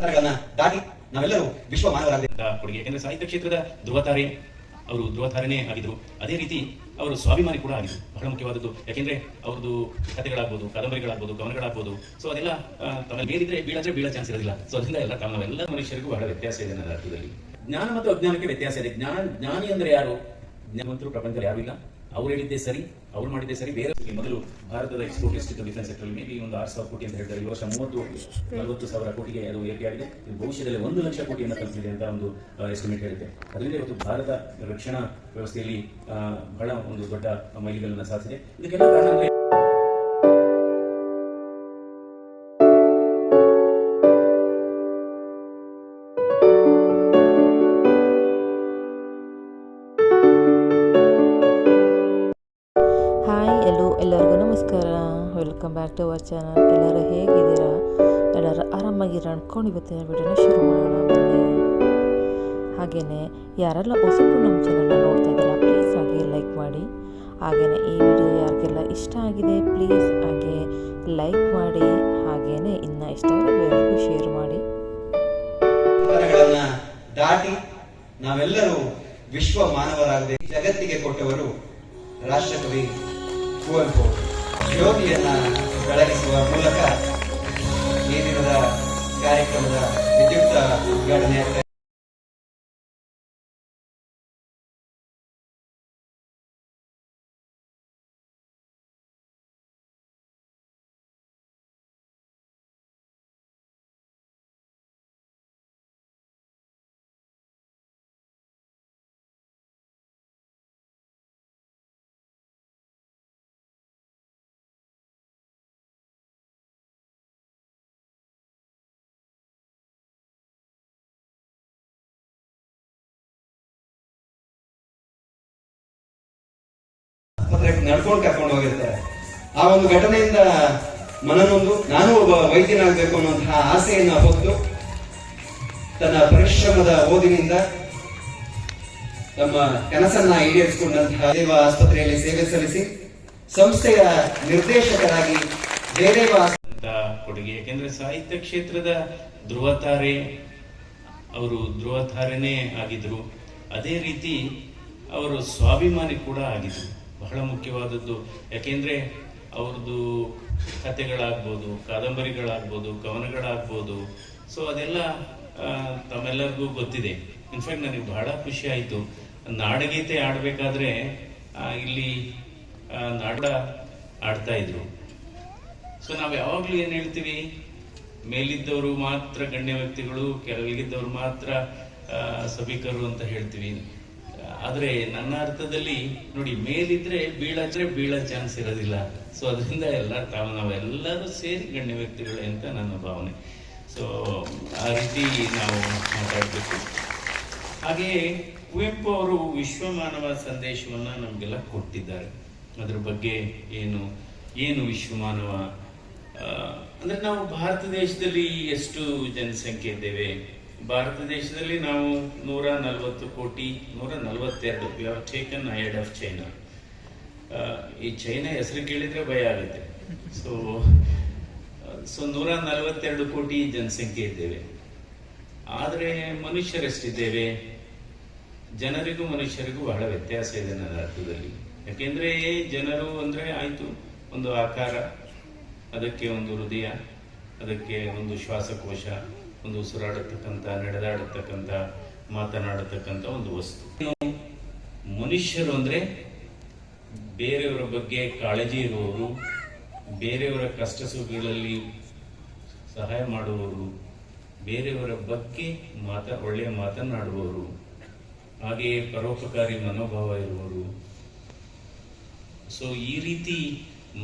ದಾಟಿ ನಾವೆಲ್ಲರೂ ವಿಶ್ವ ಕೊಡುಗೆ. ಯಾಕಂದ್ರೆ ಸಾಹಿತ್ಯ ಕ್ಷೇತ್ರದ ಧ್ರುವತಾರೆ, ಅವರು ಧ್ರುವತಾರನೇ ಆಗಿದ್ರು. ಅದೇ ರೀತಿ ಅವರು ಸ್ವಾಭಿಮಾನಿ ಕೂಡ ಆಗಿದ್ರು. ಬಹಳ ಮುಖ್ಯವಾದದ್ದು. ಯಾಕೆಂದ್ರೆ ಅವ್ರದ್ದು ಕಥೆಗಳಾಗ್ಬೋದು, ಕಾದಂಬರಿಗಳಾಗ್ಬೋದು, ಕವನಗಳಾಗ್ಬೋದು. ಸೊ ಅದೆಲ್ಲ ತಮ್ಮ ಮೇಲಿದ್ರೆ ಬೀಳಂದ್ರೆ ಬೀಳ ಚಾನ್ಸ್ ಇರೋದಿಲ್ಲ. ಸೊ ಅದರಿಂದ ಎಲ್ಲ ತಮ್ಮ ನಾವೆಲ್ಲ ಮನುಷ್ಯರಿಗೂ ಬಹಳ ವ್ಯತ್ಯಾಸ ಇದೆ ನನ್ನ ಅರ್ಥದಲ್ಲಿ. ಜ್ಞಾನ ಮತ್ತು ಅಜ್ಞಾನಕ್ಕೆ ವ್ಯತ್ಯಾಸ ಇದೆ. ಜ್ಞಾನ, ಜ್ಞಾನಿ ಅಂದ್ರೆ ಯಾರು? ಜ್ಞಾನವಂತರು ಪ್ರಪಂಚದಲ್ಲಿ ಯಾರು ಇಲ್ಲ. ಅವ್ರು ಹೇಳಿದ್ದೆ ಸರಿ ಅವ್ರು ಮಾಡಿದ್ದೆ ಸರಿ. ಬೇರೆ ಮೊದಲು ಭಾರತದ ಎಕ್ಸ್ಪೋರ್ಟ್ ಎಷ್ಟಿತ್ತು ಡಿಫೆನ್ಸ್ ಸೆಕ್ಟರ್ ಮೇ ಬಿ ಒಂದು ಆರು ಸಾವಿರ ಕೋಟಿ ಅಂತ ಹೇಳ್ತಾರೆ. ಈ ವರ್ಷ ಮೂವತ್ತು, ನಲವತ್ತು ಸಾವಿರ ಕೋಟಿಗೆ ಅದು ಏರಿಕೆಯಾಗಿದೆ ಆಗಿದೆ. ಭವಿಷ್ಯದಲ್ಲಿ ಒಂದು ಲಕ್ಷ ಕೋಟಿಯನ್ನು ತಲುಪಿದೆ ಅಂತ ಒಂದು ಎಸ್ಟಿಮೇಟ್ ಹೇಳಿದೆ. ಅದರಿಂದ ಇವತ್ತು ಭಾರತ ರಕ್ಷಣಾ ವ್ಯವಸ್ಥೆಯಲ್ಲಿ ಬಹಳ ಒಂದು ದೊಡ್ಡ ಮೈಲಿಗಲ್ಲನ್ನು ಸಾಧಿಸಿದೆ. ಇದಕ್ಕೆಲ್ಲ ಕಾರಣ ಚಾನಲ್, ಎಲ್ಲರೂ ಹೇಗಿದ್ದೀರಾ? ಎಲ್ಲರೂ ಆರಾಮಾಗಿ ರಣ್ಕೊಂಡು ಇವತ್ತಿನ ವಿಡಿಯೋನ ಶುರು ಮಾಡೋಣ ಹಾಗೆಯೇ ಯಾರೆಲ್ಲ ಹೊಸಬ್ರು ನಮ್ಮ ಚಾನಲ್ನ ನೋಡ್ತಾ ಇದ್ದೀರಾ ಪ್ಲೀಸ್ ಹಾಗೆ ಲೈಕ್ ಮಾಡಿ. ಹಾಗೆಯೇ ಈ ವಿಡಿಯೋ ಯಾರಿಗೆಲ್ಲ ಇಷ್ಟ ಆಗಿದೆ ಪ್ಲೀಸ್ ಹಾಗೆ ಲೈಕ್ ಮಾಡಿ. ಹಾಗೆಯೇ ಇನ್ನು ಇಷ್ಟ ಎಲ್ಲರಿಗೂ ಶೇರ್ ಮಾಡಿ. ದಾಟಿ ನಾವೆಲ್ಲರೂ ವಿಶ್ವ ಮಾನವರಾಗದೆ ಜಗತ್ತಿಗೆ ಕೊಟ್ಟವರು ರಾಷ್ಟ್ರಕವಿ ಕುವೆಂಪು. ಜ್ಯೋತಿಯನ್ನ ಬೆಳಗಿಸುವ ಮೂಲಕ ಈ ದಿನದ ಕಾರ್ಯಕ್ರಮದ ವಿದ್ಯುಕ್ತ ಉದ್ಘಾಟನೆ ನಡ್ಕೊಂಡು ಕರ್ಕೊಂಡು ಹೋಗಿರ್ತಾರೆ. ಆ ಒಂದು ಘಟನೆಯಿಂದ ಮನನೊಂದು, ನಾನು ಒಬ್ಬ ವೈದ್ಯನಾಗಬೇಕು ಅನ್ನುವಂತಹ ಆಸೆಯನ್ನ ಹೊತ್ತು ತನ್ನ ಪರಿಶ್ರಮದ ಓದಿನಿಂದ ತಮ್ಮ ಕನಸನ್ನ ಈಡೇರಿಸಿಕೊಂಡಂತಹ ದೇವ ಆಸ್ಪತ್ರೆಯಲ್ಲಿ ಸೇವೆ ಸಲ್ಲಿಸಿ ಸಂಸ್ಥೆಯ ನಿರ್ದೇಶಕರಾಗಿ ಜಯದೇವ ಕೊಡುಗೆ. ಯಾಕೆಂದ್ರೆ ಸಾಹಿತ್ಯ ಕ್ಷೇತ್ರದ ಧ್ರುವತಾರೆ ಅವರು ಧ್ರುವತಾರೆನೇ ಆಗಿದ್ರು. ಅದೇ ರೀತಿ ಅವರು ಸ್ವಾಭಿಮಾನಿ ಕೂಡ ಆಗಿದ್ರು. ಬಹಳ ಮುಖ್ಯವಾದದ್ದು. ಯಾಕೆಂದ್ರೆ ಅವ್ರದ್ದು ಕಥೆಗಳಾಗ್ಬೋದು, ಕಾದಂಬರಿಗಳಾಗ್ಬೋದು, ಕವನಗಳಾಗ್ಬೋದು. ಸೊ ಅದೆಲ್ಲ ತಮ್ಮೆಲ್ಲರಿಗೂ ಗೊತ್ತಿದೆ. ಇನ್ಫ್ಯಾಕ್ಟ್ ನನಗೆ ಬಹಳ ಖುಷಿ ಆಯಿತು. ನಾಡಗೀತೆ ಆಡಬೇಕಾದ್ರೆ ಇಲ್ಲಿ ನಾಡ ಆಡ್ತಾ ಇದ್ರು. ಸೊ ನಾವು ಯಾವಾಗಲೂ ಏನು ಹೇಳ್ತೀವಿ? ಮೇಲಿದ್ದವರು ಮಾತ್ರ ಗಣ್ಯ ವ್ಯಕ್ತಿಗಳು, ಕೆಳಗಿದ್ದವರು ಮಾತ್ರ ಸಭಿಕರು ಅಂತ ಹೇಳ್ತೀವಿ. ಆದ್ರೆ ನನ್ನ ಅರ್ಥದಲ್ಲಿ ನೋಡಿ, ಮೇಲಿದ್ರೆ ಬೀಳಾದ್ರೆ ಬೀಳೋ ಚಾನ್ಸ್ ಇರೋದಿಲ್ಲ. ಸೊ ಅದರಿಂದ ಎಲ್ಲ ತಾವು ನಾವೆಲ್ಲರೂ ಸೇರಿ ಗಣ್ಯ ವ್ಯಕ್ತಿಗಳೇ ಅಂತ ನನ್ನ ಭಾವನೆ. ಸೊ ಆ ರೀತಿ ನಾವು ಮಾತಾಡಬೇಕು. ಹಾಗೆಯೇ ಕುವೆಂಪು ಅವರು ವಿಶ್ವಮಾನವ ಸಂದೇಶವನ್ನು ನಮಗೆಲ್ಲ ಕೊಟ್ಟಿದ್ದಾರೆ. ಅದ್ರ ಬಗ್ಗೆ ಏನು ಏನು ವಿಶ್ವಮಾನವ? ಅಂದ್ರೆ ನಾವು ಭಾರತ ದೇಶದಲ್ಲಿ ಎಷ್ಟು ಜನಸಂಖ್ಯೆ ಇದ್ದೇವೆ? ಭಾರತ ದೇಶದಲ್ಲಿ ನಾವು ನೂರ ನಲವತ್ತು ಕೋಟಿ, ನೂರ ನಲವತ್ತೆರಡು we taken ahead of China ಈ ಚೈನಾ ಹೆಸರು ಕೇಳಿದರೆ ಭಯ ಆಗುತ್ತೆ. ಸೊ ಸೊ ನೂರ ನಲವತ್ತೆರಡು ಕೋಟಿ ಜನಸಂಖ್ಯೆ ಇದ್ದೇವೆ. ಆದರೆ ಮನುಷ್ಯರೆಷ್ಟಿದ್ದೇವೆ. ಜನರಿಗೂ ಮನುಷ್ಯರಿಗೂ ಬಹಳ ವ್ಯತ್ಯಾಸ ಇದೆ ನನ್ನ ಅರ್ಥದಲ್ಲಿ. ಯಾಕೆಂದ್ರೆ ಜನರು ಅಂದ್ರೆ ಆಯಿತು, ಒಂದು ಆಕಾರ, ಅದಕ್ಕೆ ಒಂದು ಹೃದಯ, ಅದಕ್ಕೆ ಒಂದು ಶ್ವಾಸಕೋಶ ಒಂದು ಉಸಿರಾಡತಕ್ಕಂಥ, ನಡೆದಾಡತಕ್ಕಂಥ, ಮಾತನಾಡತಕ್ಕಂಥ ಒಂದು ವಸ್ತು. ಮನುಷ್ಯರು ಅಂದ್ರೆ ಬೇರೆಯವರ ಬಗ್ಗೆ ಕಾಳಜಿ ಇರುವವರು ಬೇರೆಯವರ ಕಷ್ಟ ಸುಖಗಳಲ್ಲಿ ಸಹಾಯ ಮಾಡುವವರು, ಬೇರೆಯವರ ಬಗ್ಗೆ ಮಾತ, ಒಳ್ಳೆಯ ಮಾತನಾಡುವವರು, ಹಾಗೆಯೇ ಪರೋಪಕಾರಿ ಮನೋಭಾವ ಇರುವವರು. ಸೊ ಈ ರೀತಿ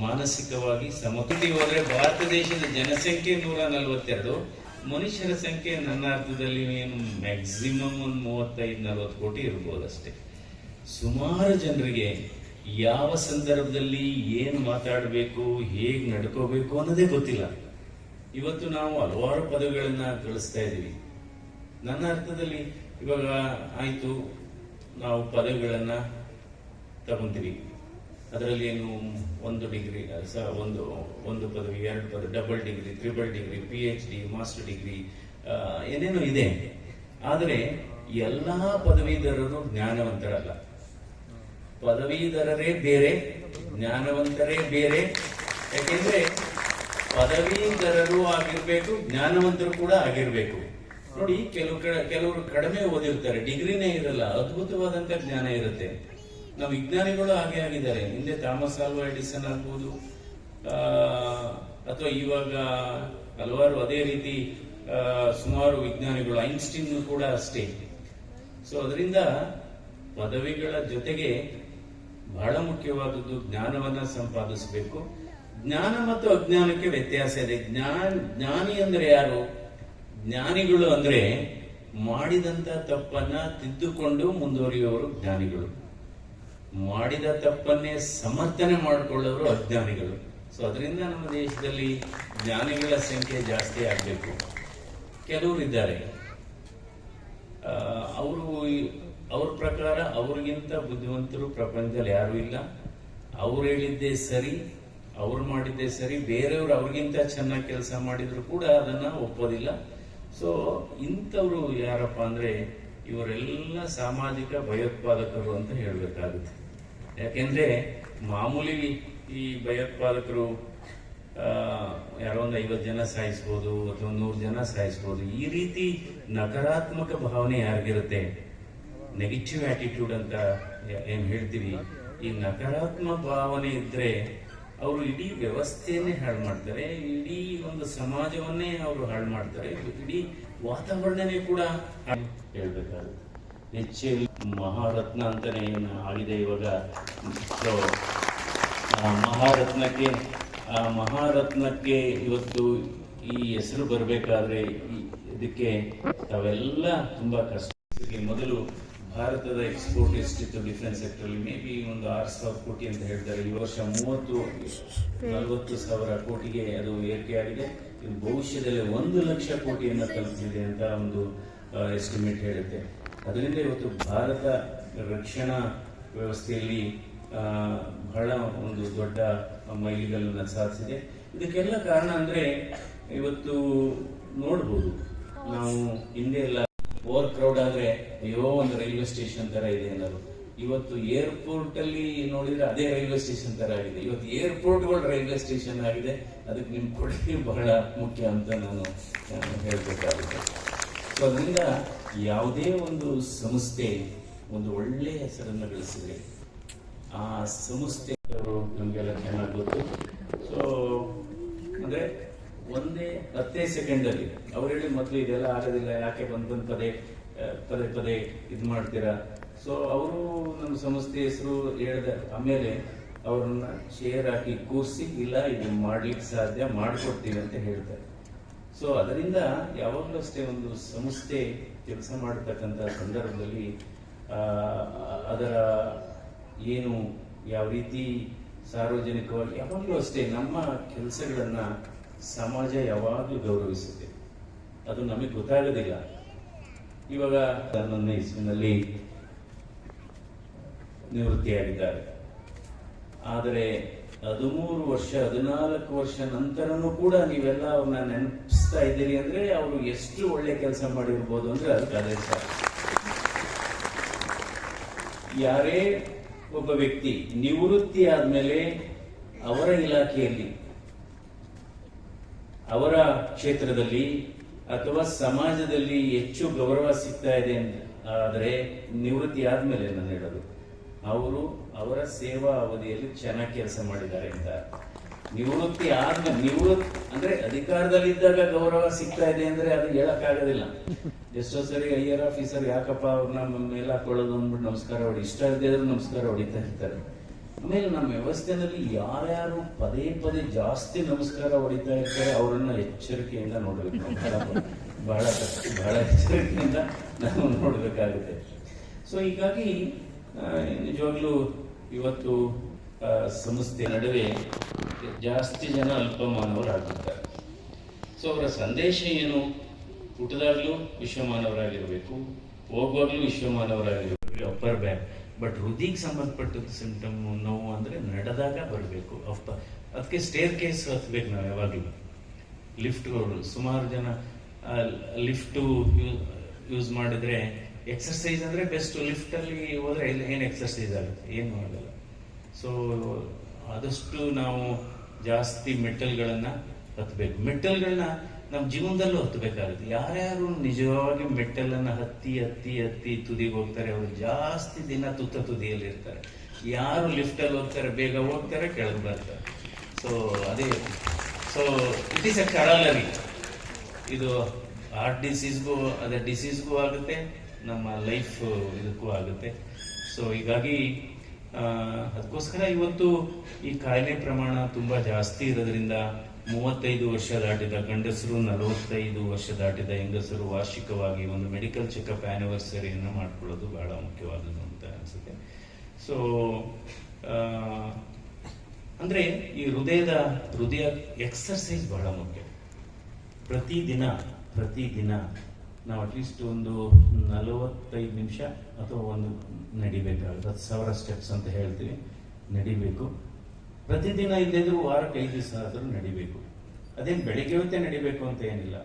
ಮಾನಸಿಕವಾಗಿ ಸಮತುಲಿ ಹೋದರೆ ಭಾರತ ದೇಶದ ಜನಸಂಖ್ಯೆ ನೂರ ನಲವತ್ತೆರಡು. ಮನುಷ್ಯರ ಸಂಖ್ಯೆ ನನ್ನ ಅರ್ಥದಲ್ಲಿ ಏನು? ಮ್ಯಾಕ್ಸಿಮಮ್ ಒಂದು ಮೂವತ್ತೈದು, ನಲವತ್ತು ಕೋಟಿ ಇರ್ಬೋದು ಅಷ್ಟೇ ಸುಮಾರು ಜನರಿಗೆ ಯಾವ ಸಂದರ್ಭದಲ್ಲಿ ಏನು ಮಾತಾಡಬೇಕು, ಹೇಗೆ ನಡ್ಕೋಬೇಕು ಅನ್ನೋದೇ ಗೊತ್ತಿಲ್ಲ. ಇವತ್ತು ನಾವು ಹಲವಾರು ಪದವಿಗಳನ್ನು ಕಳಿಸ್ತಾ ಇದ್ದೀವಿ ನನ್ನ ಅರ್ಥದಲ್ಲಿ ಇವಾಗ ಆಯಿತು. ನಾವು ಪದವಿಗಳನ್ನು ತಗೊಂತೀವಿ. ಅದರಲ್ಲಿ ಏನು ಒಂದು ಡಿಗ್ರಿ ಸ, ಒಂದು ಒಂದು ಪದವಿ, ಎರಡು ಪದವಿ double degree triple degree P H D master degree ಏನೇನೋ ಇದೆ. ಆದರೆ ಎಲ್ಲ ಪದವೀಧರರು ಜ್ಞಾನವಂತರಲ್ಲ. ಪದವೀಧರರೇ ಬೇರೆ, ಜ್ಞಾನವಂತರೇ ಬೇರೆ. ಯಾಕೆಂದ್ರೆ ಪದವೀಧರರು ಆಗಿರ್ಬೇಕು, ಜ್ಞಾನವಂತರು ಕೂಡ ಆಗಿರ್ಬೇಕು. ನೋಡಿ, ಕೆಲವು ಕೆಲವರು ಕಡಿಮೆ ಓದಿರ್ತಾರೆ, ಡಿಗ್ರಿನೇ ಇರಲ್ಲ, ಅದ್ಭುತವಾದಂತ ಜ್ಞಾನ ಇರುತ್ತೆ. ನಮ್ಮ ವಿಜ್ಞಾನಿಗಳು ಹಾಗೆ ಆಗಿದ್ದಾರೆ. ಹಿಂದೆ ಥಾಮಸ್ ಆಲ್ವಾ ಎಡಿಸನ್ ಆಗ್ಬೋದು ಅಥವಾ ಇವಾಗ ಹಲವಾರು ಅದೇ ರೀತಿ ಸುಮಾರು ವಿಜ್ಞಾನಿಗಳು, ಐನ್ಸ್ಟೀನ್ ಕೂಡ ಅಷ್ಟೇ. ಸೊ ಅದರಿಂದ ಪದವಿಗಳ ಜೊತೆಗೆ ಬಹಳ ಮುಖ್ಯವಾದದ್ದು ಜ್ಞಾನವನ್ನ ಸಂಪಾದಿಸಬೇಕು. ಜ್ಞಾನ ಮತ್ತು ಅಜ್ಞಾನಕ್ಕೆ ವ್ಯತ್ಯಾಸ ಇದೆ. ಜ್ಞಾನ, ಜ್ಞಾನಿ ಅಂದ್ರೆ ಯಾರು? ಜ್ಞಾನಿಗಳು ಅಂದ್ರೆ ಮಾಡಿದಂತ ತಪ್ಪನ್ನ ತಿದ್ದುಕೊಂಡು ಮುಂದುವರಿಯುವವರು ಜ್ಞಾನಿಗಳು. ಮಾಡಿದ ತಪ್ಪನ್ನೇ ಸಮರ್ಥನೆ ಮಾಡಿಕೊಳ್ಳೋರು ಅಜ್ಞಾನಿಗಳು. ಸೊ ಅದರಿಂದ ನಮ್ಮ ದೇಶದಲ್ಲಿ ಜ್ಞಾನಿಗಳ ಸಂಖ್ಯೆ ಜಾಸ್ತಿ ಆಗಬೇಕು. ಕೆಲವರು ಇದ್ದಾರೆ. ಅವರು ಅವ್ರ ಪ್ರಕಾರ ಅವ್ರಿಗಿಂತ ಬುದ್ಧಿವಂತರು ಪ್ರಪಂಚದಲ್ಲಿ ಯಾರು ಇಲ್ಲ. ಅವ್ರು ಹೇಳಿದ್ದೇ ಸರಿ, ಅವ್ರು ಮಾಡಿದ್ದೇ ಸರಿ, ಬೇರೆಯವರು ಅವ್ರಿಗಿಂತ ಚೆನ್ನಾಗಿ ಕೆಲಸ ಮಾಡಿದ್ರು ಕೂಡ ಅದನ್ನ ಒಪ್ಪೋದಿಲ್ಲ. ಸೊ ಇಂಥವ್ರು ಯಾರಪ್ಪ ಅಂದ್ರೆ ಇವರೆಲ್ಲ ಸಾಮಾಜಿಕ ಭಯೋತ್ಪಾದಕರು ಅಂತ ಹೇಳ್ಬೇಕಾಗುತ್ತೆ. ಯಾಕೆಂದ್ರೆ ಮಾಮೂಲಿ ಈ ಭಯೋತ್ಪಾದಕರು ಯಾರೋ ಒಂದು ಐವತ್ತು ಜನ ಸಾಯಿಸ್ಬೋದು ಅಥವಾ ನೂರು ಜನ ಸಾಯಿಸ್ಬೋದು, ಈ ರೀತಿ ನಕಾರಾತ್ಮಕ ಭಾವನೆ ಯಾರಿಗಿರುತ್ತೆ? ನೆಗೆಟಿವ್ ಆಟಿಟ್ಯೂಡ್ ಅಂತ ಏನು ಹೇಳ್ತೀವಿ ಈ ನಕಾರಾತ್ಮಕ ಭಾವನೆ ಇದ್ರೆ ಅವರು ಇಡೀ ವ್ಯವಸ್ಥೆಯನ್ನೇ ಹಾಳು ಮಾಡ್ತಾರೆ, ಇಡೀ ಒಂದು ಸಮಾಜವನ್ನೇ ಅವರು ಹಾಳು ಮಾಡ್ತಾರೆ, ಇಡೀ ವಾತಾವರಣನೇ ಕೂಡ ಹಾಳು ಹೆಚ್ಚು ಮಹಾರತ್ನ ಅಂತಾನೆ ಏನು ಆಗಿದೆ ಇವಾಗ. ಸೊ ಮಹಾರತ್ನಕ್ಕೆ ಮಹಾರತ್ನಕ್ಕೆ ಇವತ್ತು ಈ ಹೆಸರು ಬರಬೇಕಾದ್ರೆ ಇದಕ್ಕೆ ತಾವೆಲ್ಲ ತುಂಬಾ ಕಷ್ಟ. ಮೊದಲು ಭಾರತದ ಎಕ್ಸ್ಪೋರ್ಟ್ ಎಷ್ಟಿತ್ತು ಡಿಫೆನ್ಸ್ ಸೆಕ್ಟರ್ ಮೇ ಬಿ ಒಂದು ಆರು ಸಾವಿರ ಕೋಟಿ ಅಂತ ಹೇಳ್ತಾರೆ. ಈ ವರ್ಷ ಮೂವತ್ತು, ನಲವತ್ತು ಸಾವಿರ ಕೋಟಿಗೆ ಅದು ಏರಿಕೆ ಆಗಿದೆ. ಇದು ಭವಿಷ್ಯದಲ್ಲಿ ಒಂದು ಲಕ್ಷ ಕೋಟಿಯನ್ನು ತಲುಪಿದೆ ಅಂತ ಒಂದು ಎಸ್ಟಿಮೇಟ್ ಹೇಳುತ್ತೆ. ಅದರಿಂದ ಇವತ್ತು ಭಾರತ ರಕ್ಷಣಾ ವ್ಯವಸ್ಥೆಯಲ್ಲಿ ಬಹಳ ಒಂದು ದೊಡ್ಡ ಮೈಲಿಗಲ್ಲನ್ನು ಸಾಧಿಸಿದೆ. ಇದಕ್ಕೆಲ್ಲ ಕಾರಣ ಅಂದ್ರೆ ಇವತ್ತು ನೋಡ್ಬೋದು. ನಾವು ಹಿಂದೆ ಎಲ್ಲ ಓವರ್ ಕ್ರೌಡ್ ಆದ್ರೆ ಅಯ್ಯೋ, ಒಂದು ರೈಲ್ವೆ ಸ್ಟೇಷನ್ ತರ ಇದೆ ಅನ್ನೋದು. ಇವತ್ತು ಏರ್ಪೋರ್ಟ್ ಅಲ್ಲಿ ನೋಡಿದ್ರೆ ಅದೇ ರೈಲ್ವೆ ಸ್ಟೇಷನ್ ತರ ಆಗಿದೆ. ಇವತ್ತು ಏರ್ಪೋರ್ಟ್ಗಳು ರೈಲ್ವೆ ಸ್ಟೇಷನ್ ಆಗಿದೆ. ಅದಕ್ಕೆ ನಿಮ್ ಕೊಡುಗೆ ಬಹಳ ಮುಖ್ಯ ಅಂತ ನಾನು ಹೇಳ್ಬೇಕಾಗುತ್ತೆ. ಸೊ ಅದರಿಂದ ಯಾವುದೇ ಒಂದು ಸಂಸ್ಥೆ ಒಂದು ಒಳ್ಳೆಯ ಹೆಸರನ್ನು ಗಳಿಸಿದ್ರೆ ಆ ಸಂಸ್ಥೆ ನಮಗೆಲ್ಲ ಚೆನ್ನಾಗಿ ಗೊತ್ತು. ಸೊ ಅಂದರೆ ಒಂದೇ ಹತ್ತೇ ಸೆಕೆಂಡಲ್ಲಿ ಅವ್ರು ಹೇಳಿ ಮೊದಲು ಇದೆಲ್ಲ ಆಗೋದಿಲ್ಲ, ಯಾಕೆ ಬಂದು ಬಂದು ಪದೇ ಪದೇ ಪದೇ ಇದು ಮಾಡ್ತೀರಾ? ಸೊ ಅವರು ನಮ್ಮ ಸಂಸ್ಥೆ ಹೆಸರು ಹೇಳಿದ ಆಮೇಲೆ ಅವ್ರನ್ನ ಶೇರ್ ಹಾಕಿ, ಕೂರಿಸಿ, ಇಲ್ಲ, ಇದು ಮಾಡ್ಲಿಕ್ಕೆ ಸಾಧ್ಯ, ಮಾಡಿಕೊಡ್ತೀವಿ ಅಂತ ಹೇಳ್ತಾರೆ. ಸೊ ಅದರಿಂದ ಯಾವಾಗಲೂ ಅಷ್ಟೇ ಒಂದು ಸಂಸ್ಥೆ ಕೆಲಸ ಮಾಡತಕ್ಕಂಥ ಸಂದರ್ಭದಲ್ಲಿ ಅದರ ಏನು ಯಾವ ರೀತಿ ಸಾರ್ವಜನಿಕವಾಗಿ, ಯಾವಾಗಲೂ ಅಷ್ಟೇ ನಮ್ಮ ಕೆಲಸಗಳನ್ನು ಸಮಾಜ ಯಾವಾಗಲೂ ಗೌರವಿಸುತ್ತೆ. ಅದು ನಮಗೆ ಗೊತ್ತಾಗೋದಿಲ್ಲ. ಇವಾಗ ನನ್ನ ಹೆಸರಿನಲ್ಲಿ ನಿವೃತ್ತಿಯಾಗಿದ್ದಾರೆ. ಆದರೆ ಹದಿಮೂರು ವರ್ಷ, ಹದಿನಾಲ್ಕು ವರ್ಷ ನಂತರನೂ ಕೂಡ ನೀವೆಲ್ಲ ಅವ್ರನ್ನ ನೆನಪಿಸ್ತಾ ಇದ್ದೀರಿ ಅಂದ್ರೆ ಅವರು ಎಷ್ಟು ಒಳ್ಳೆ ಕೆಲಸ ಮಾಡಿರ್ಬೋದು ಅಂದ್ರೆ ಅದಕ್ಕೆ ಅದೇ ಸರ್ ಯಾರೇ ಒಬ್ಬ ವ್ಯಕ್ತಿ ನಿವೃತ್ತಿ ಆದ್ಮೇಲೆ ಅವರ ಇಲಾಖೆಯಲ್ಲಿ, ಅವರ ಕ್ಷೇತ್ರದಲ್ಲಿ ಅಥವಾ ಸಮಾಜದಲ್ಲಿ ಹೆಚ್ಚು ಗೌರವ ಸಿಗ್ತಾ ಇದೆ ಆದ್ರೆ ನಿವೃತ್ತಿ ಆದ್ಮೇಲೆ ನಾನು ಹೇಳೋದು. ಅವರು ಅವರ ಸೇವಾ ಅವಧಿಯಲ್ಲಿ ಚೆನ್ನಾಗಿ ಕೆಲಸ ಮಾಡಿದ್ದಾರೆ ಅಂತ. ನಿವೃತ್ತಿ ಆದ ನಿವೃತ್ತಿ ಅಂದ್ರೆ ಅಧಿಕಾರದಲ್ಲಿದ್ದಾಗ ಗೌರವ ಸಿಗ್ತಾ ಇದೆ ಅಂದ್ರೆ ಅದು ಹೇಳಕ್ಕಾಗೋದಿಲ್ಲ. ಎಷ್ಟೋ ಸರಿ ಐಯರ್ ಆಫೀಸರ್ ಯಾಕಪ್ಪ ಅವ್ರನ್ನ ಮೇಲೆ ಹಾಕೊಳ್ಳೋದು ಅಂದ್ಬಿಟ್ಟು ನಮಸ್ಕಾರ ಹೊಡಿ, ಇಷ್ಟ ಇಲ್ಲದೆ ಅಂದ್ರೆ ನಮಸ್ಕಾರ ಹೊಡಿತಾ ಇರ್ತಾರೆ. ಆಮೇಲೆ ನಮ್ಮ ವ್ಯವಸ್ಥೆನಲ್ಲಿ ಯಾರ್ಯಾರು ಪದೇ ಪದೇ ಜಾಸ್ತಿ ನಮಸ್ಕಾರ ಹೊಡಿತಾ ಇರ್ತಾರೆ, ಅವರನ್ನ ಎಚ್ಚರಿಕೆಯಿಂದ ನೋಡಬೇಕು ಬಹಳ ಬಹಳ ಎಚ್ಚರಿಕೆಯಿಂದ ನಾವು ನೋಡ್ಬೇಕಾಗುತ್ತೆ. ಸೊ ಹೀಗಾಗಿ ನಿಜವಾಗ್ಲೂ ಇವತ್ತು ಸಂಸ್ಥೆ ನಡುವೆ ಜಾಸ್ತಿ ಜನ ಅಲ್ಪಮಾನವರಾಗಿದ್ದಾರೆ. ಸೊ ಅವರ ಸಂದೇಶ ಏನು? ಹುಟ್ಟದಾಗ್ಲೂ ವಿಶ್ವಮಾನವರಾಗಿರಬೇಕು, ಹೋಗುವಾಗ್ಲೂ ವಿಶ್ವಮಾನವರಾಗಿರಬೇಕು ಅಪ್ಪರ್ ಬ್ಯಾಕ್ ಬಟ್ ಹೃದಯಕ್ಕೆ ಸಂಬಂಧಪಟ್ಟ ಸಿಂಟಮ್ ನೋವು ಅಂದ್ರೆ ನಡೆದಾಗ ಬರಬೇಕು. ಅಪ್ಪ, ಅದಕ್ಕೆ ಸ್ಟೇರ್ ಕೇಸ್ ಹತ್ಬೇಕು ನಾವು ಯಾವಾಗಲೂ. ಲಿಫ್ಟ್ಗಳು ಸುಮಾರು ಜನ ಲಿಫ್ಟು ಯೂಸ್ ಮಾಡಿದ್ರೆ ಎಕ್ಸರ್ಸೈಸ್ ಅಂದ್ರೆ ಬೆಸ್ಟ್ ಲಿಫ್ಟ್ ಅಲ್ಲಿ ಹೋದ್ರೆ ಇಲ್ಲಿ ಏನು ಎಕ್ಸರ್ಸೈಸ್ ಆಗುತ್ತೆ ಏನು ಆಗಲ್ಲ. ಸೊ ಆದಷ್ಟು ನಾವು ಜಾಸ್ತಿ ಮೆಟಲ್ಗಳನ್ನು ಹತ್ತಬೇಕು ಮೆಟ್ಟಲ್ಗಳನ್ನ ನಮ್ಮ ಜೀವನದಲ್ಲೂ ಹತ್ತಬೇಕಾಗುತ್ತೆ ಯಾರ್ಯಾರು ನಿಜವಾಗಿ ಮೆಟ್ಟಲನ್ನು ಹತ್ತಿ ಹತ್ತಿ ಹತ್ತಿ ತುದಿಗೆ ಹೋಗ್ತಾರೆ, ಅವರು ಜಾಸ್ತಿ ದಿನ ತುತ್ತ ತುದಿಯಲ್ಲಿ ಇರ್ತಾರೆ. ಯಾರು ಲಿಫ್ಟಲ್ಲಿ ಹೋಗ್ತಾರೆ, ಬೇಗ ಹೋಗ್ತಾರೆ, ಕೆಳಗೆ ಬರ್ತಾರೆ. ಸೊ ಅದೇ. So it is a corollary ಇದು ಹಾರ್ಟ್ ಡಿಸೀಸ್ಗೂ ಅದೇ ಡಿಸೀಸ್ಗೂ ಆಗುತ್ತೆ. ನಮ್ಮ ಲೈಫ್ ಇದಕ್ಕೂ ಆಗುತ್ತೆ. ಸೊ ಹೀಗಾಗಿ ಅದಕ್ಕೋಸ್ಕರ ಇವತ್ತು ಈ ಕಾಯಿಲೆ ಪ್ರಮಾಣ ತುಂಬಾ ಜಾಸ್ತಿ ಇರೋದ್ರಿಂದ ಮೂವತ್ತೈದು ವರ್ಷ ದಾಟಿದ, ಗಂಡಸರು ನಲವತ್ತೈದು ವರ್ಷ ದಾಟಿದ ಹೆಂಗಸರು ವಾರ್ಷಿಕವಾಗಿ ಒಂದು ಮೆಡಿಕಲ್ ಚೆಕಪ್ ಆನಿವರ್ಸರಿಯನ್ನು ಮಾಡ್ಕೊಳ್ಳೋದು ಬಹಳ ಮುಖ್ಯವಾದದ್ದು ಅಂತ ಅನಿಸುತ್ತೆ. ಸೊ ಅಂದ್ರೆ ಈ ಹೃದಯದ, ಹೃದಯ ಎಕ್ಸರ್ಸೈಸ್ ಬಹಳ ಮುಖ್ಯ. ಪ್ರತಿದಿನ ಪ್ರತಿದಿನ ನಾವು ಅಟ್ಲೀಸ್ಟ್ ಒಂದು ನಲವತ್ತೈದು ನಿಮಿಷ ಅಥವಾ ಒಂದು ನಡಿಬೇಕಾಗುತ್ತೆ. ಹತ್ತು ಸಾವಿರ ಸ್ಟೆಪ್ಸ್ ಅಂತ ಹೇಳ್ತೀವಿ. ನಡಿಬೇಕು. ಪ್ರತಿದಿನ ಇದ್ದಿದ್ರು ವಾರಕ್ಕೆ ಐದು ದಿವಸ ಆದರೂ ನಡಿಬೇಕು. ಅದೇನು ಬೆಳಿಗ್ಗೆ ಹೊತ್ತೇ ನಡಿಬೇಕು ಅಂತ ಏನಿಲ್ಲ.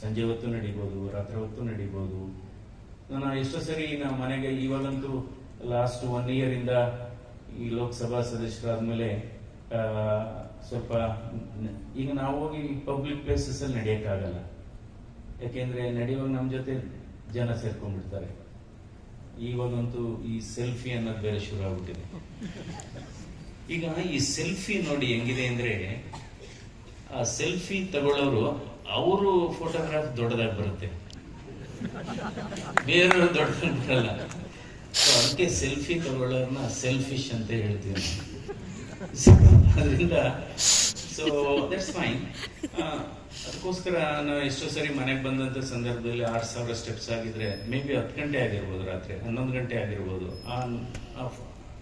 ಸಂಜೆ ಹೊತ್ತು ನಡಿಬೋದು, ರಾತ್ರಿ ಹೊತ್ತು ನಡಿಬೋದು. ನಾನು ಎಷ್ಟೋ ಸರಿ ನಮ್ಮ ಮನೆಗೆ ಇವಾಗಂತೂ ಲಾಸ್ಟ್ ಒನ್ ಇಯರ್ ಇಂದ ಈ ಲೋಕಸಭಾ ಸದಸ್ಯರಾದ ಮೇಲೆ ಸ್ವಲ್ಪ, ಈಗ ನಾವು ಹೋಗಿ ಪಬ್ಲಿಕ್ ಪ್ಲೇಸಸ್ ಅಲ್ಲಿ ನಡೆಯಕ್ಕಾಗಲ್ಲ. ಯಾಕೆಂದ್ರೆ ನಡೆಯುವಾಗ ನಮ್ಮ ಜೊತೆ ಜನ ಸೇರ್ಕೊಂಡ್ಬಿಡ್ತಾರೆ. ಈವಾಗಂತೂ ಈ ಸೆಲ್ಫಿ ಅನ್ನೋದು ಬೇರೆ ಶುರು ಆಗ್ಬಿಟ್ಟಿದೆ. ಈಗ ಈ ಸೆಲ್ಫಿ ನೋಡಿ ಹೆಂಗಿದೆ ಅಂದ್ರೆ, ಆ ಸೆಲ್ಫಿ ತಗೊಳ್ಳೋರು ಅವರು ಫೋಟೋಗ್ರಾಫ್ ದೊಡ್ಡದಾಗಿ ಬರುತ್ತೆ. ಬೇರೆಯವರು ದೊಡ್ಡ ಬರಲ್ಲ ಸೊ ಅದಕ್ಕೆ ಸೆಲ್ಫಿ ತಗೊಳ್ಳೋರ್ನ ಸೆಲ್ಫಿಶ್ ಅಂತ ಹೇಳ್ತೀವಿ. ಅದರಿಂದ ಸೊ ದಟ್ಸ್ ಫೈನ್ ಅದಕ್ಕೋಸ್ಕರ ನಾವು ಎಷ್ಟೋ ಸರಿ ಮನೆಗೆ ಬಂದಂತ ಸಂದರ್ಭದಲ್ಲಿ ಆರು ಸಾವಿರ ಸ್ಟೆಪ್ಸ್ ಆಗಿದ್ರೆ ಮೇ ಬಿ ಹತ್ತು ಗಂಟೆ ಆಗಿರ್ಬೋದು ರಾತ್ರಿ, ಹನ್ನೊಂದು ಗಂಟೆ ಆಗಿರ್ಬೋದು.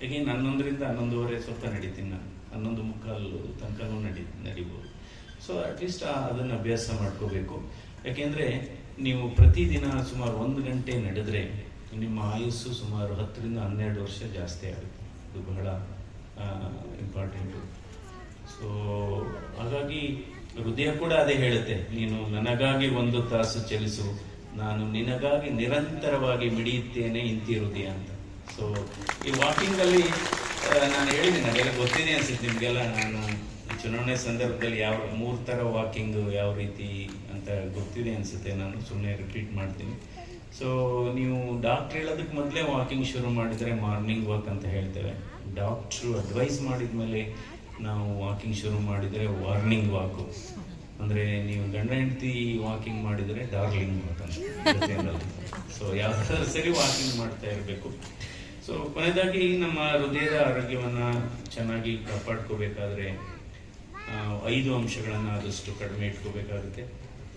ಎಗೇನ್ ಹನ್ನೊಂದರಿಂದ ಹನ್ನೊಂದುವರೆ ಸ್ವಲ್ಪ ನಡೀತೀನಿ ನಾನು. ಹನ್ನೊಂದು ಮುಕ್ಕಾಲು ತನಕನೂ ನಡಿ, ನಡಿಬೋದು. ಸೊ ಅಟ್ಲೀಸ್ಟ್ ಅದನ್ನು ಅಭ್ಯಾಸ ಮಾಡ್ಕೋಬೇಕು. ಯಾಕೆಂದರೆ, ನೀವು ಪ್ರತಿದಿನ ಸುಮಾರು ಒಂದು ಗಂಟೆ ನಡೆದ್ರೆ, ನಿಮ್ಮ ಆಯುಸ್ಸು ಸುಮಾರು ಹತ್ತರಿಂದ ಹನ್ನೆರಡು ವರ್ಷ ಜಾಸ್ತಿ ಆಗುತ್ತೆ. ಇದು ಬಹಳ ಇಂಪಾರ್ಟೆಂಟು ಸೊ ಹಾಗಾಗಿ ಹೃದಯ ಕೂಡ ಅದೇ ಹೇಳುತ್ತೆ, ನೀನು ನನಗಾಗಿ ಒಂದು ತಾಸು ಚಲಿಸು, ನಾನು ನಿನಗಾಗಿ ನಿರಂತರವಾಗಿ ಮಿಡಿಯುತ್ತೇನೆ ಇಂತಿ ಹೃದಯ ಅಂತ. ಸೊ ಈ ವಾಕಿಂಗ್ ಅಲ್ಲಿ ನಾನು ಹೇಳಿದ್ದೀನಿ ನನಗೆಲ್ಲ ಗೊತ್ತಿದೆ ಅನ್ಸುತ್ತೆ, ನಿಮಗೆಲ್ಲ ನಾನು ಚುನಾವಣೆ ಸಂದರ್ಭದಲ್ಲಿ ಯಾವ ಮೂರು ಥರ ವಾಕಿಂಗ್ ಯಾವ ರೀತಿ ಅಂತ ಗೊತ್ತಿದೆ ಅನ್ಸುತ್ತೆ, ನಾನು ಸುಮ್ಮನೆ ರಿಪೀಟ್ ಮಾಡ್ತೀನಿ. ಸೊ ನೀವು ಡಾಕ್ಟರ್ ಹೇಳೋದಕ್ಕೆ ಮೊದಲೇ ವಾಕಿಂಗ್ ಶುರು ಮಾಡಿದರೆ ಮಾರ್ನಿಂಗ್ ವಾಕ್ ಅಂತ ಹೇಳ್ತೇವೆ. ಡಾಕ್ಟ್ರು ಅಡ್ವೈಸ್ ಮಾಡಿದ್ಮೇಲೆ ನಾವು ವಾಕಿಂಗ್ ಶುರು ಮಾಡಿದರೆ ವಾರ್ನಿಂಗ್ ವಾಕು ಅಂದರೆ ನೀವು ಗಂಡ ಹೆಂಡತಿ ವಾಕಿಂಗ್ ಮಾಡಿದರೆ ಡಾರ್ಲಿಂಗ್ ಅಂತ ಸೊ ಯಾವ್ದಾದ್ರು ಸರಿ ವಾಕಿಂಗ್ ಮಾಡ್ತಾ ಇರಬೇಕು. ಸೊ ಕೊನೆಯದಾಗಿ ನಮ್ಮ ಹೃದಯದ ಆರೋಗ್ಯವನ್ನು ಚೆನ್ನಾಗಿ ಕಾಪಾಡ್ಕೋಬೇಕಾದ್ರೆ ಐದು ಅಂಶಗಳನ್ನು ಆದಷ್ಟು ಕಡಿಮೆ ಇಟ್ಕೋಬೇಕಾಗುತ್ತೆ.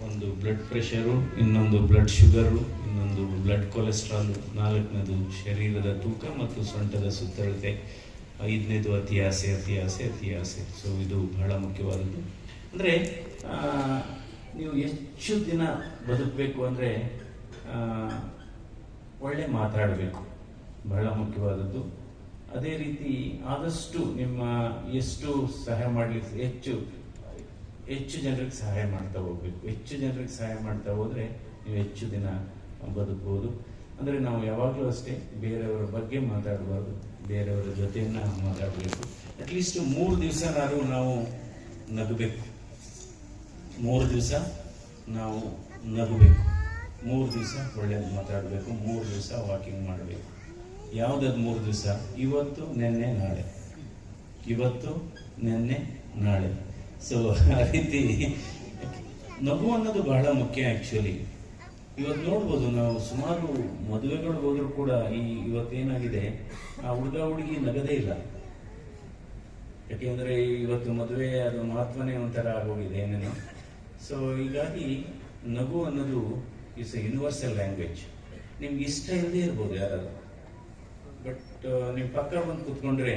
ಒಂದು ಬ್ಲಡ್ ಪ್ರೆಷರು ಇನ್ನೊಂದು ಬ್ಲಡ್ ಶುಗರು ಇನ್ನೊಂದು ಬ್ಲಡ್ ಕೊಲೆಸ್ಟ್ರಾಲ್ ನಾಲ್ಕನೇದು ಶರೀರದ ತೂಕ ಮತ್ತು ಸೊಂಟದ ಸುತ್ತಳತೆ. ಐದನೇದು ಅತಿ ಆಸೆ ಅತಿ ಆಸೆ ಅತಿ ಆಸೆ. ಸೊ ಇದು ಬಹಳ ಮುಖ್ಯವಾದದ್ದು. ಅಂದರೆ ನೀವು ಹೆಚ್ಚು ದಿನ ಬದುಕಬೇಕು ಅಂದರೆ ಒಳ್ಳೆ ಮಾತಾಡಬೇಕು. ಬಹಳ ಮುಖ್ಯವಾದದ್ದು. ಅದೇ ರೀತಿ ಆದಷ್ಟು ನಿಮ್ಮ ಎಷ್ಟು ಸಹಾಯ ಮಾಡಲಿಕ್ಕೆ ಹೆಚ್ಚು ಹೆಚ್ಚು ಜನರಿಗೆ ಸಹಾಯ ಮಾಡ್ತಾ ಹೋಗ್ಬೇಕು. ಹೆಚ್ಚು ಜನರಿಗೆ ಸಹಾಯ ಮಾಡ್ತಾ ಹೋದರೆ ನೀವು ಹೆಚ್ಚು ದಿನ ಬದುಕಬಹುದು ಅಂದ್ರೆ ನಾವು ಯಾವಾಗಲೂ ಅಷ್ಟೇ ಬೇರೆಯವರ ಬಗ್ಗೆ ಮಾತಾಡಬಾರ್ದು, ಬೇರೆಯವರ ಜೊತೆಯನ್ನು ಮಾತಾಡಬೇಕು. ಅಟ್ಲೀಸ್ಟ್ ಮೂರು ದಿವಸನಾದ್ರೂ ನಾವು ನಗಬೇಕು. ಮೂರು ದಿವಸ ನಾವು ನಗಬೇಕು. ಮೂರು ದಿವಸ ಒಳ್ಳೇದು ಮಾತಾಡಬೇಕು, ಮೂರು ದಿವಸ ವಾಕಿಂಗ್ ಮಾಡಬೇಕು. ಯಾವುದದು ಮೂರು ದಿವಸ? ಇವತ್ತು, ನಿನ್ನೆ, ನಾಳೆ. ಇವತ್ತು, ನಿನ್ನೆ, ನಾಳೆ. ಸೊ ಆ ರೀತಿ ನಗು ಅನ್ನೋದು ಬಹಳ ಮುಖ್ಯ ಆ್ಯಕ್ಚುಲಿ ಇವತ್ತು ನೋಡ್ಬೋದು, ನಾವು ಸುಮಾರು ಮದುವೆಗಳು ಹೋದ್ರೂ ಕೂಡ ಈ ಇವತ್ತೇನಾಗಿದೆ ಆ ಹುಡುಗ ಹುಡುಗಿ ನಗದೇ ಇಲ್ಲ. ಯಾಕೆಂದ್ರೆ ಇವತ್ತು ಮದುವೆ ಅದು ಮಹತ್ವನೇ ಒಂಥರ ಆಗೋಗಿದೆ ಏನೇನೋ. ಸೊ ಹೀಗಾಗಿ ನಗು ಅನ್ನೋದು ಇಸ್ ಎ ಯೂನಿವರ್ಸಲ್ ಲ್ಯಾಂಗ್ವೇಜ್ ನಿಮ್ಗೆ ಇಷ್ಟ ಇಲ್ಲದೆ ಇರ್ಬೋದು ಯಾರಾದರೂ. ಬಟ್ ನಿಮ್ಮ ಪಕ್ಕ ಬಂದು ಕೂತ್ಕೊಂಡ್ರೆ